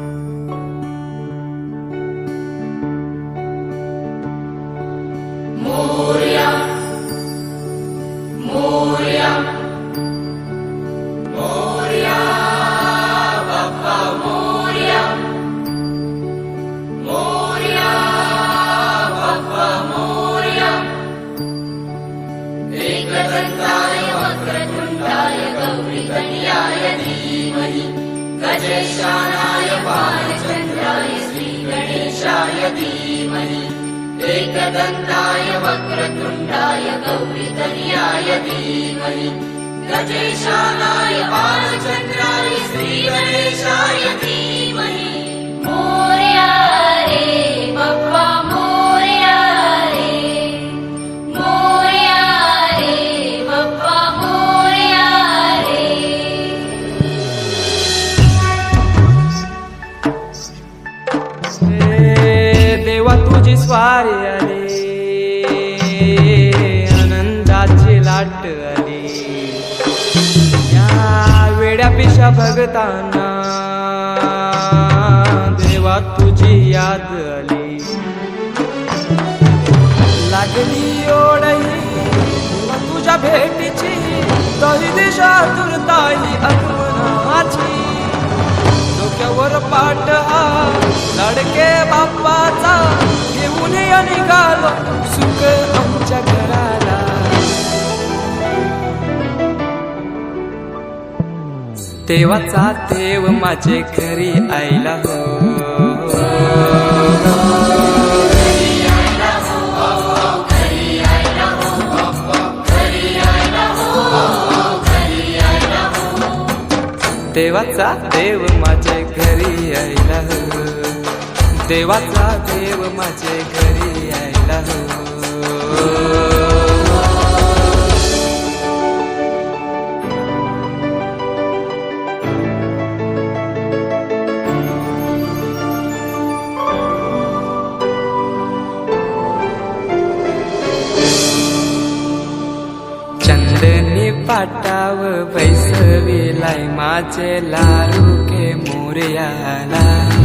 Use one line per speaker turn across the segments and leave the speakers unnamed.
Música गजेशानाय बालचन्द्राय श्रीगणेशाय धीमहि एकदन्ताय वक्रतुण्डाय गौरीकन्याय धीमहि गजेशानाय बालचन्द्राय श्रीगणेशाय धीमहि
आली आनंदाची लाट आली. या वेड्या पिशा भगतांना देवा तुझी याद आली. लागली ओढही तुझ्या भेटीची तरी दिशा तुरताही आत्मनाची डोक्यावर पाठ हा बाप्पाचा घेऊन या निघालो सुख आमच्या घराला. देवाचा देव माझे घरी आईला हो. देवाचा देव माझे घरी यायला हो. देवाचा देव माझे घरी यायला हो चंदनी पाटाव बैसविलाय माझे लारू के मोर्याला.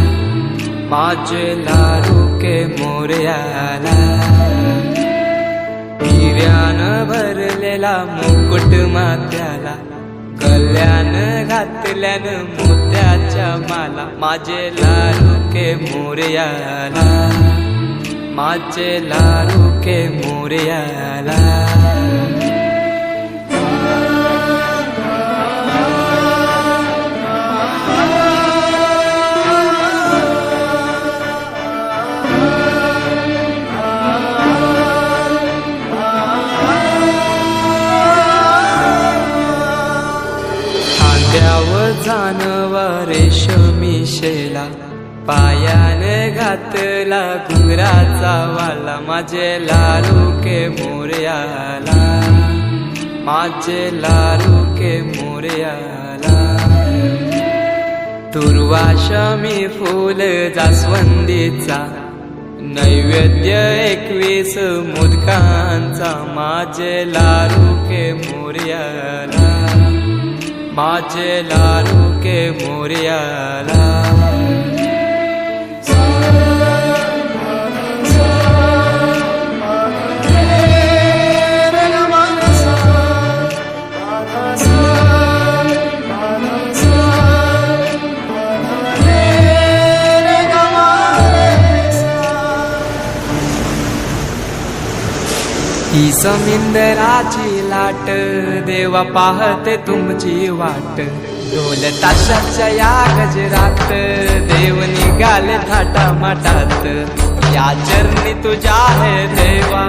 माझे लारू के मोर्याला. हिऱ्यान भरलेला मुकुट मात्याला कल्याण घातल्यान मोत्याच्या माला. माझे लारू के मोर्याला. माझे लारू के मोर्याला. जानवा रेशमी शेला पायाने घातला घुंगराचा वाला. माझे लालू के मोर्याला. माझे लालू के मोर्याला. दुर्वाशमी फूल जास्वंदीचा. नैवेद्य एकवीस मुदकांचा. माझे लालू के मोर्याला. माझे लालू के मोर्याला ही समिंदराची लाट देवा पाहते तुमची वाट. ढोल ताशाच्या या गजरात देव निघाले थाटा माटात या चरणी तुझ्या आहे देवा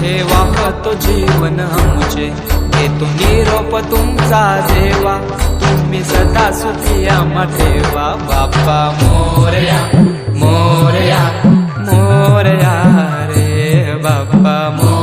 ठेवा तो जीवन हे घेतो निरोप तुमचा देवा तुम्ही सदा सुखिया मठेवा बाप्पा मोरया मोरया मोरया रे बाप्पा मोर